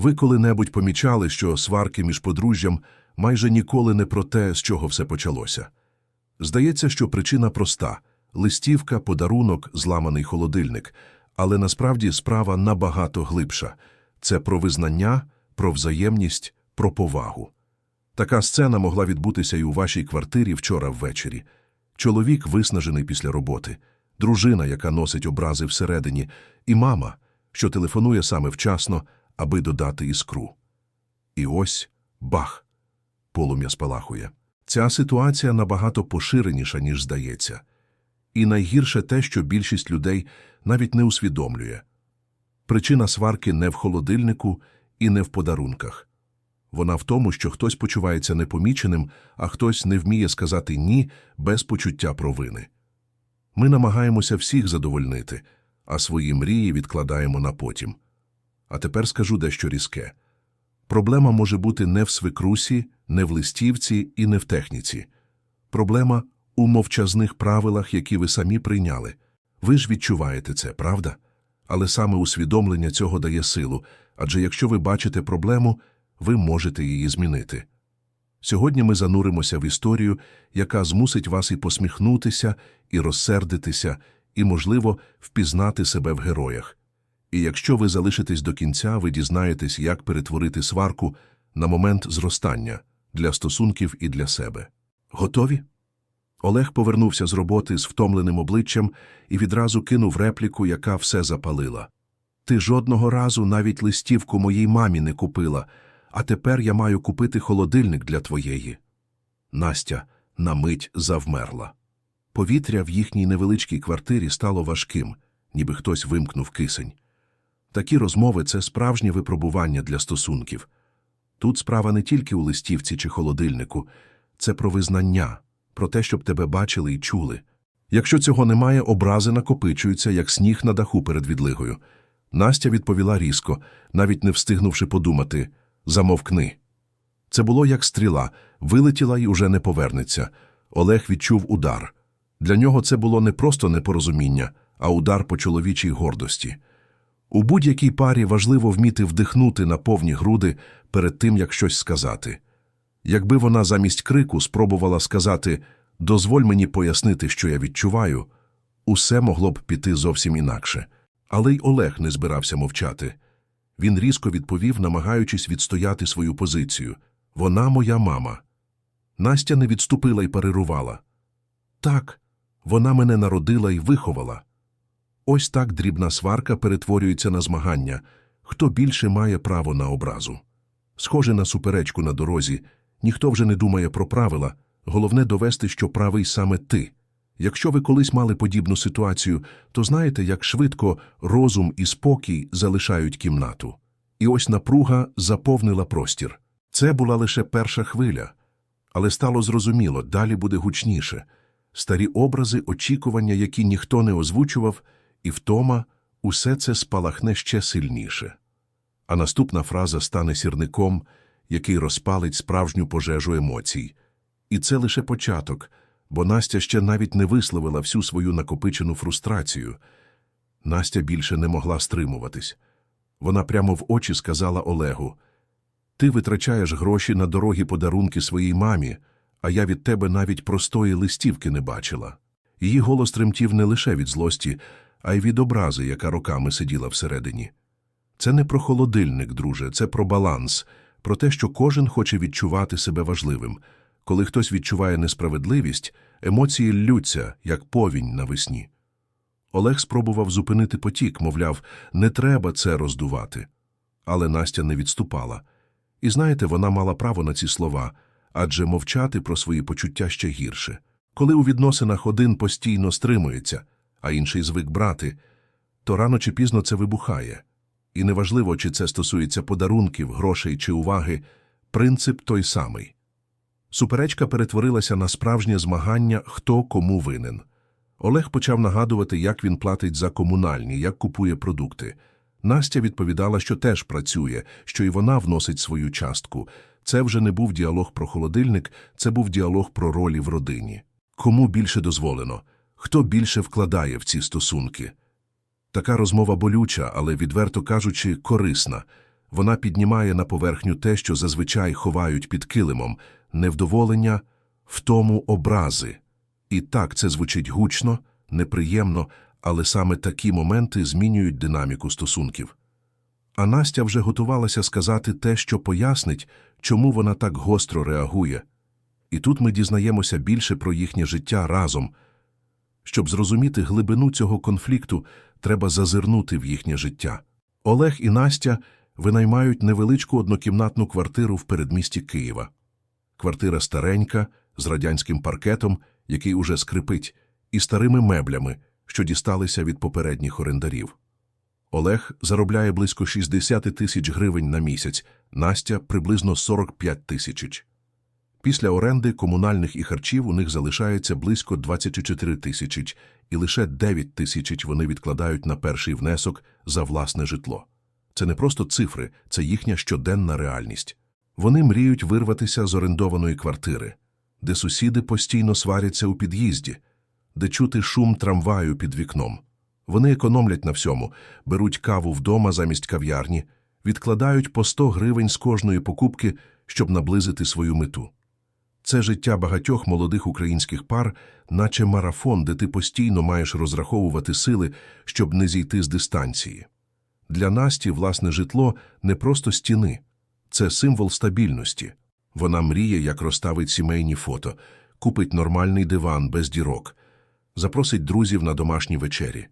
Ви коли-небудь помічали, що сварки між подружжям майже ніколи не про те, з чого все почалося. Здається, що причина проста – листівка, подарунок, зламаний холодильник. Але насправді справа набагато глибша. Це про визнання, про взаємність, про повагу. Така сцена могла відбутися і у вашій квартирі вчора ввечері. Чоловік виснажений після роботи, дружина, яка носить образи всередині, і мама, що телефонує саме вчасно, аби додати іскру. І ось бах! Полум'я спалахує. Ця ситуація набагато поширеніша, ніж здається. І найгірше те, що більшість людей навіть не усвідомлює. Причина сварки не в холодильнику і не в подарунках. Вона в тому, що хтось почувається непоміченим, а хтось не вміє сказати «ні» без почуття провини. Ми намагаємося всіх задовольнити, а свої мрії відкладаємо на потім. А тепер скажу дещо різке. Проблема може бути не в свекрусі, не в листівці і не в техніці. Проблема у мовчазних правилах, які ви самі прийняли. Ви ж відчуваєте це, правда? Але саме усвідомлення цього дає силу, адже якщо ви бачите проблему, ви можете її змінити. Сьогодні ми зануримося в історію, яка змусить вас і посміхнутися, і розсердитися, і, можливо, впізнати себе в героях. І якщо ви залишитесь до кінця, ви дізнаєтесь, як перетворити сварку на момент зростання для стосунків і для себе. Готові? Олег повернувся з роботи з втомленим обличчям і відразу кинув репліку, яка все запалила. Ти жодного разу навіть листівку моїй мамі не купила, а тепер я маю купити холодильник для твоєї. Настя на мить завмерла. Повітря в їхній невеличкій квартирі стало важким, ніби хтось вимкнув кисень. Такі розмови це справжнє випробування для стосунків. Тут справа не тільки у листівці чи холодильнику, це про визнання, про те, щоб тебе бачили і чули. Якщо цього немає, образи накопичуються, як сніг на даху перед відлигою. Настя відповіла різко, навіть не встигнувши подумати замовкни. Це було як стріла, вилетіла і уже не повернеться. Олег відчув удар. Для нього це було не просто непорозуміння, а удар по чоловічій гордості. У будь-якій парі важливо вміти вдихнути на повні груди перед тим, як щось сказати. Якби вона замість крику спробувала сказати «дозволь мені пояснити, що я відчуваю», усе могло б піти зовсім інакше. Але й Олег не збирався мовчати. Він різко відповів, намагаючись відстояти свою позицію. Вона моя мама. Настя не відступила й парирувала. Так, вона мене народила і виховала. Ось так дрібна сварка перетворюється на змагання. Хто більше має право на образу? Схоже на суперечку на дорозі, ніхто вже не думає про правила, головне довести, що правий саме ти. Якщо ви колись мали подібну ситуацію, то знаєте, як швидко розум і спокій залишають кімнату. І ось напруга заповнила простір. Це була лише перша хвиля. Але стало зрозуміло, далі буде гучніше. Старі образи, очікування, які ніхто не озвучував, і втома – усе це спалахне ще сильніше. А наступна фраза стане сірником, який розпалить справжню пожежу емоцій. І це лише початок, бо Настя ще навіть не висловила всю свою накопичену фрустрацію. Настя більше не могла стримуватись. Вона прямо в очі сказала Олегу Ти витрачаєш гроші на дорогі подарунки своїй мамі, а я від тебе навіть простої листівки не бачила. Її голос тремтів не лише від злості, а й від образи, яка роками сиділа всередині. Це не про холодильник, друже, це про баланс, про те, що кожен хоче відчувати себе важливим. Коли хтось відчуває несправедливість, емоції ллються, як повінь навесні. Олег спробував зупинити потік, мовляв, не треба це роздувати. Але Настя не відступала. І знаєте, вона мала право на ці слова, адже мовчати про свої почуття ще гірше. Коли у відносинах один постійно стримується, а інший звик брати, то рано чи пізно це вибухає. І неважливо, чи це стосується подарунків, грошей чи уваги, принцип той самий. Суперечка перетворилася на справжнє змагання, хто кому винен. Олег почав нагадувати, як він платить за комунальні, як купує продукти. Настя відповідала, що теж працює, що і вона вносить свою частку. Це вже не був діалог про холодильник, це був діалог про ролі в родині. Кому більше дозволено? Хто більше вкладає в ці стосунки? Така розмова болюча, але, відверто кажучи, корисна. Вона піднімає на поверхню те, що зазвичай ховають під килимом невдоволення, втому образи. І так це звучить гучно, неприємно, але саме такі моменти змінюють динаміку стосунків. А Настя вже готувалася сказати те, що пояснить, чому вона так гостро реагує. І тут ми дізнаємося більше про їхнє життя разом. Щоб зрозуміти глибину цього конфлікту, треба зазирнути в їхнє життя. Олег і Настя винаймають невеличку однокімнатну квартиру в передмісті Києва. Квартира старенька, з радянським паркетом, який уже скрипить, і старими меблями, що дісталися від попередніх орендарів. Олег заробляє близько 60 тисяч гривень на місяць, Настя – приблизно 45 тисяч. Після оренди комунальних і харчів у них залишається близько 24 тисячі, і лише 9 тисяч вони відкладають на перший внесок за власне житло. Це не просто цифри, це їхня щоденна реальність. Вони мріють вирватися з орендованої квартири, де сусіди постійно сваряться у під'їзді, де чути шум трамваю під вікном. Вони економлять на всьому, беруть каву вдома замість кав'ярні, відкладають по 100 гривень з кожної покупки, щоб наблизити свою мету. Це життя багатьох молодих українських пар, наче марафон, де ти постійно маєш розраховувати сили, щоб не зійти з дистанції. Для Насті власне житло не просто стіни, це символ стабільності. Вона мріє, як розставить сімейні фото, купить нормальний диван без дірок, запросить друзів на домашні вечері.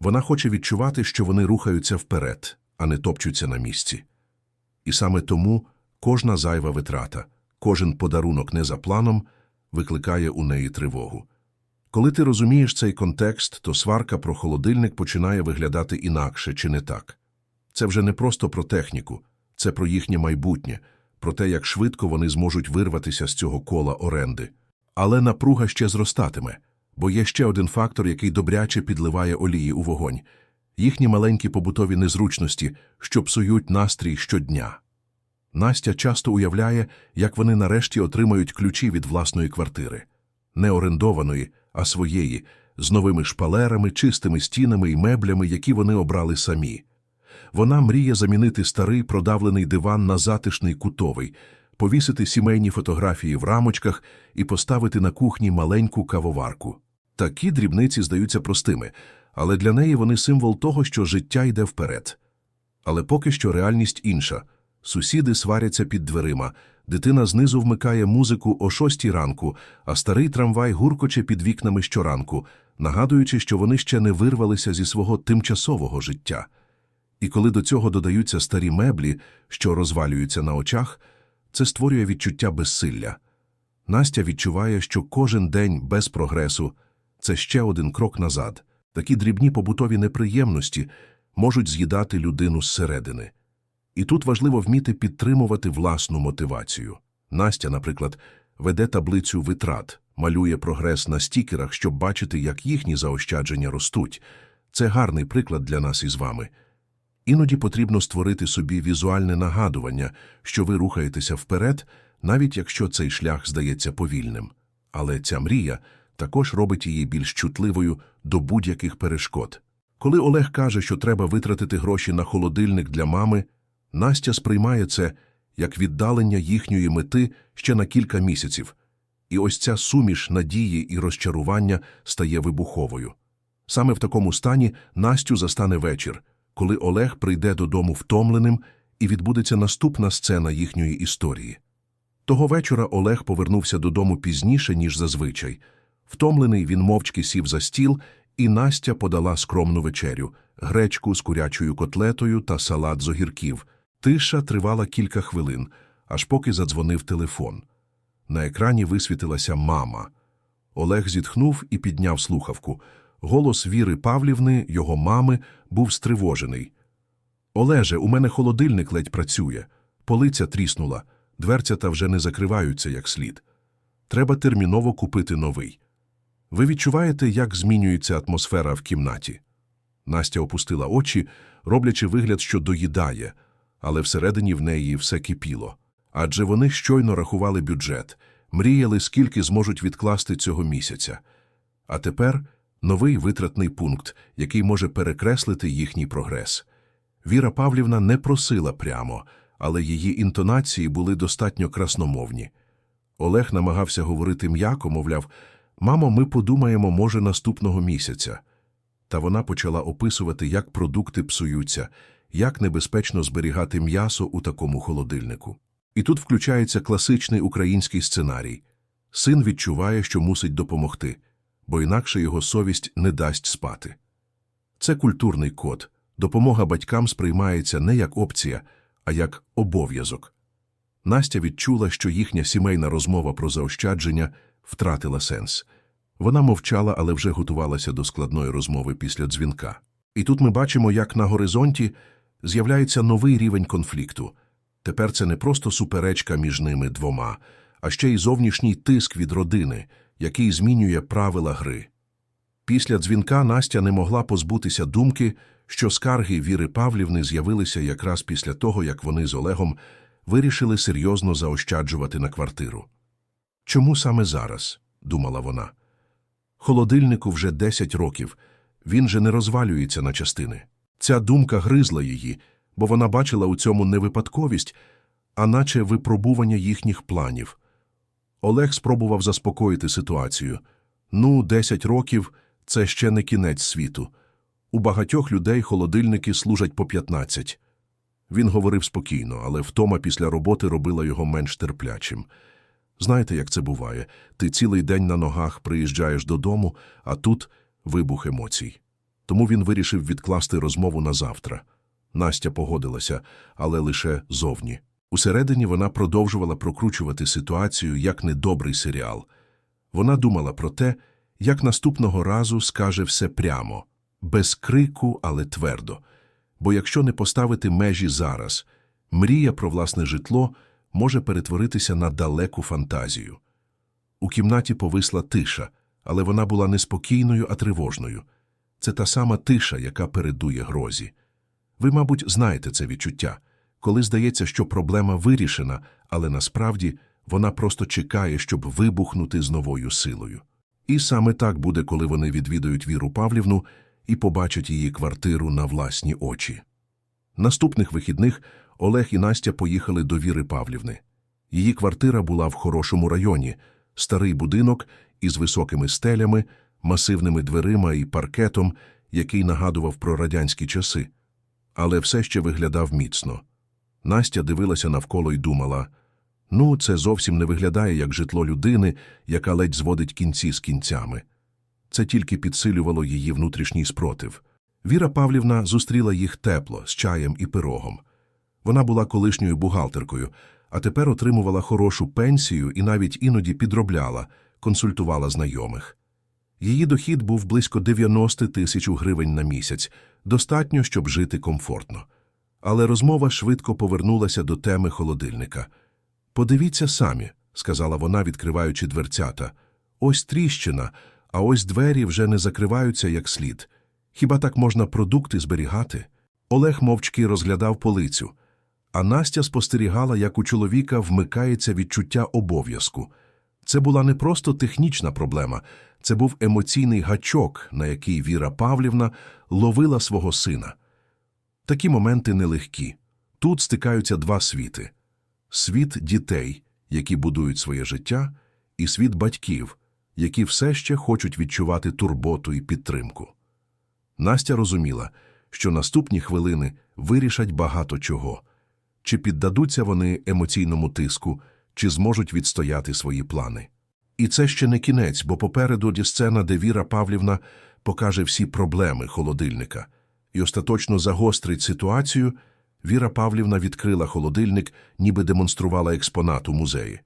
Вона хоче відчувати, що вони рухаються вперед, а не топчуться на місці. І саме тому кожна зайва витрата, кожен подарунок не за планом викликає у неї тривогу. Коли ти розумієш цей контекст, то сварка про холодильник починає виглядати інакше чи не так. Це вже не просто про техніку, це про їхнє майбутнє, про те, як швидко вони зможуть вирватися з цього кола оренди. Але напруга ще зростатиме, бо є ще один фактор, який добряче підливає олії у вогонь – їхні маленькі побутові незручності, що псують настрій щодня. Настя часто уявляє, як вони нарешті отримають ключі від власної квартири. Не орендованої, а своєї, з новими шпалерами, чистими стінами і меблями, які вони обрали самі. Вона мріє замінити старий продавлений диван на затишний кутовий, повісити сімейні фотографії в рамочках і поставити на кухні маленьку кавоварку. Такі дрібниці здаються простими, але для неї вони символ того, що життя йде вперед. Але поки що реальність інша. Сусіди сваряться під дверима, дитина знизу вмикає музику о шостій ранку, а старий трамвай гуркоче під вікнами щоранку, нагадуючи, що вони ще не вирвалися зі свого тимчасового життя. І коли до цього додаються старі меблі, що розвалюються на очах, це створює відчуття безсилля. Настя відчуває, що кожен день без прогресу – це ще один крок назад. Такі дрібні побутові неприємності можуть з'їдати людину зсередини. І тут важливо вміти підтримувати власну мотивацію. Настя, наприклад, веде таблицю витрат, малює прогрес на стікерах, щоб бачити, як їхні заощадження ростуть. Це гарний приклад для нас із вами. Іноді потрібно створити собі візуальне нагадування, що ви рухаєтеся вперед, навіть якщо цей шлях здається повільним. Але ця мрія також робить її більш чутливою до будь-яких перешкод. Коли Олег каже, що треба витратити гроші на холодильник для мами, Настя сприймає це як віддалення їхньої мети ще на кілька місяців, і ось ця суміш надії і розчарування стає вибуховою. Саме в такому стані Настю застане вечір, коли Олег прийде додому втомленим і відбудеться наступна сцена їхньої історії. Того вечора Олег повернувся додому пізніше, ніж зазвичай. Втомлений він мовчки сів за стіл, і Настя подала скромну вечерю – гречку з курячою котлетою та салат з огірків. Тиша тривала кілька хвилин, аж поки задзвонив телефон. На екрані висвітилася мама. Олег зітхнув і підняв слухавку. Голос Віри Павлівни, його мами, був стривожений. Олеже, у мене холодильник ледь працює. Полиця тріснула, дверцята вже не закриваються як слід. Треба терміново купити новий. Ви відчуваєте, як змінюється атмосфера в кімнаті? Настя опустила очі, роблячи вигляд, що доїдає, але всередині в неї все кипіло. Адже вони щойно рахували бюджет, мріяли, скільки зможуть відкласти цього місяця. А тепер новий витратний пункт, який може перекреслити їхній прогрес. Віра Павлівна не просила прямо, але її інтонації були достатньо красномовні. Олег намагався говорити м'яко, мовляв, мамо, ми подумаємо, може, наступного місяця. Та вона почала описувати, як продукти псуються, як небезпечно зберігати м'ясо у такому холодильнику. І тут включається класичний український сценарій. Син відчуває, що мусить допомогти, бо інакше його совість не дасть спати. Це культурний код. Допомога батькам сприймається не як опція, а як обов'язок. Настя відчула, що їхня сімейна розмова про заощадження втратила сенс. Вона мовчала, але вже готувалася до складної розмови після дзвінка. І тут ми бачимо, як на горизонті з'являється новий рівень конфлікту. Тепер це не просто суперечка між ними двома, а ще й зовнішній тиск від родини, який змінює правила гри. Після дзвінка Настя не могла позбутися думки, що скарги Віри Павлівни з'явилися якраз після того, як вони з Олегом вирішили серйозно заощаджувати на квартиру. Чому саме зараз? думала вона. Холодильнику вже 10 років, він же не розвалюється на частини. Ця думка гризла її, бо вона бачила у цьому не випадковість, а наче випробування їхніх планів. Олег спробував заспокоїти ситуацію. Ну, 10 років – це ще не кінець світу. У багатьох людей холодильники служать по 15. Він говорив спокійно, але втома після роботи робила його менш терплячим. Знаєте, як це буває? Ти цілий день на ногах приїжджаєш додому, а тут вибух емоцій. Тому він вирішив відкласти розмову на завтра. Настя погодилася, але лише зовні. Усередині вона продовжувала прокручувати ситуацію як недобрий серіал. Вона думала про те, як наступного разу скаже все прямо, без крику, але твердо. Бо якщо не поставити межі зараз, мрія про власне житло може перетворитися на далеку фантазію. У кімнаті повисла тиша, але вона була не спокійною, а тривожною. Це та сама тиша, яка передує грозі. Ви, мабуть, знаєте це відчуття, коли здається, що проблема вирішена, але насправді вона просто чекає, щоб вибухнути з новою силою. І саме так буде, коли вони відвідають Віру Павлівну і побачать її квартиру на власні очі. Наступних вихідних Олег і Настя поїхали до Віри Павлівни. Її квартира була в хорошому районі, старий будинок із високими стелями, масивними дверима і паркетом, який нагадував про радянські часи. Але все ще виглядав міцно. Настя дивилася навколо і думала ну, це зовсім не виглядає як житло людини, яка ледь зводить кінці з кінцями. Це тільки підсилювало її внутрішній спротив. Віра Павлівна зустріла їх тепло, з чаєм і пирогом. Вона була колишньою бухгалтеркою, а тепер отримувала хорошу пенсію і навіть іноді підробляла, консультувала знайомих. Її дохід був близько 90 тисяч гривень на місяць, достатньо, щоб жити комфортно. Але розмова швидко повернулася до теми холодильника. Подивіться самі, сказала вона, відкриваючи дверцята. Ось тріщина, а ось двері вже не закриваються як слід. Хіба так можна продукти зберігати? Олег мовчки розглядав полицю, а Настя спостерігала, як у чоловіка вмикається відчуття обов'язку. Це була не просто технічна проблема, це був емоційний гачок, на який Віра Павлівна ловила свого сина. Такі моменти нелегкі. Тут стикаються два світи: світ дітей, які будують своє життя, і світ батьків, які все ще хочуть відчувати турботу і підтримку. Настя розуміла, що наступні хвилини вирішать багато чого. Чи піддадуться вони емоційному тиску, чи зможуть відстояти свої плани. І це ще не кінець, бо попереду є сцена, де Віра Павлівна покаже всі проблеми холодильника і остаточно загострить ситуацію. Віра Павлівна відкрила холодильник, ніби демонструвала експонат у музеї.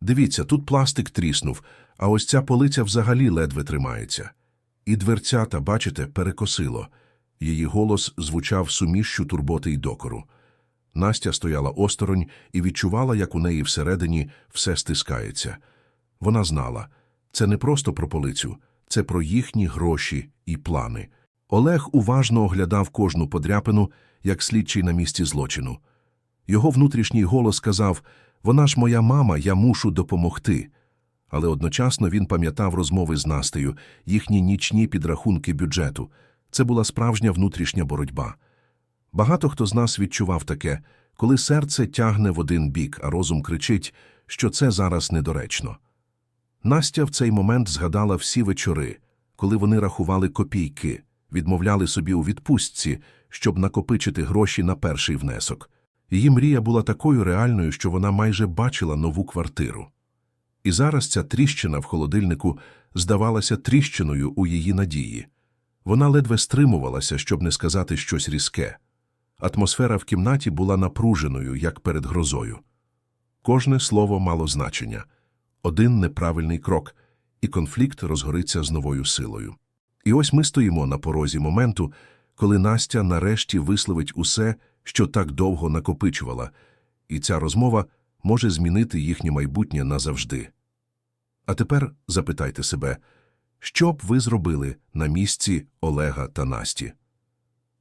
Дивіться, тут пластик тріснув, а ось ця полиця взагалі ледве тримається. І дверцята, бачите, перекосило. Її голос звучав суміщу турботи й докору. Настя стояла осторонь і відчувала, як у неї всередині все стискається. Вона знала, це не просто про полицю, це про їхні гроші і плани. Олег уважно оглядав кожну подряпину, як слідчий на місці злочину. Його внутрішній голос сказав Вона ж моя мама, я мушу допомогти. Але одночасно він пам'ятав розмови з Настею, їхні нічні підрахунки бюджету. Це була справжня внутрішня боротьба. Багато хто з нас відчував таке, коли серце тягне в один бік, а розум кричить, що це зараз недоречно. Настя в цей момент згадала всі вечори, коли вони рахували копійки, відмовляли собі у відпустці, щоб накопичити гроші на перший внесок. Її мрія була такою реальною, що вона майже бачила нову квартиру. І зараз ця тріщина в холодильнику здавалася тріщиною у її надії. Вона ледве стримувалася, щоб не сказати щось різке. Атмосфера в кімнаті була напруженою, як перед грозою. Кожне слово мало значення. Один неправильний крок, і конфлікт розгориться з новою силою. І ось ми стоїмо на порозі моменту, коли Настя нарешті висловить усе, що так довго накопичувала, і ця розмова може змінити їхнє майбутнє назавжди. А тепер запитайте себе, що б ви зробили на місці Олега та Насті?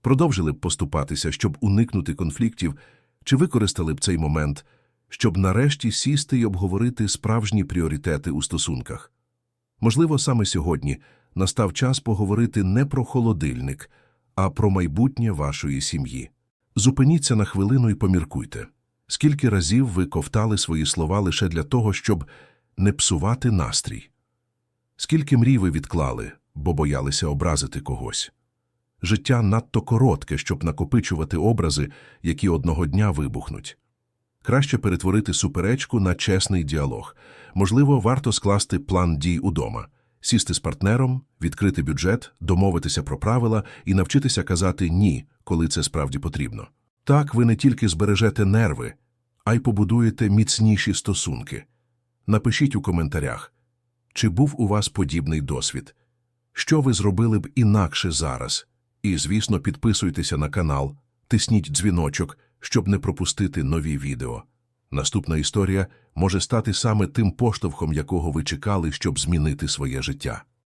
Продовжили б поступатися, щоб уникнути конфліктів, чи використали б цей момент, щоб нарешті сісти й обговорити справжні пріоритети у стосунках? Можливо, саме сьогодні настав час поговорити не про холодильник, а про майбутнє вашої сім'ї. Зупиніться на хвилину і поміркуйте. Скільки разів ви ковтали свої слова лише для того, щоб не псувати настрій? Скільки мрій ви відклали, бо боялися образити когось? Життя надто коротке, щоб накопичувати образи, які одного дня вибухнуть. Краще перетворити суперечку на чесний діалог. Можливо, варто скласти план дій удома, сісти з партнером, відкрити бюджет, домовитися про правила і навчитися казати «ні», коли це справді потрібно. Так ви не тільки збережете нерви, а й побудуєте міцніші стосунки. Напишіть у коментарях, чи був у вас подібний досвід, що ви зробили б інакше зараз. І, звісно, підписуйтеся на канал, тисніть дзвіночок, щоб не пропустити нові відео. Наступна історія може стати саме тим поштовхом, якого ви чекали, щоб змінити своє життя.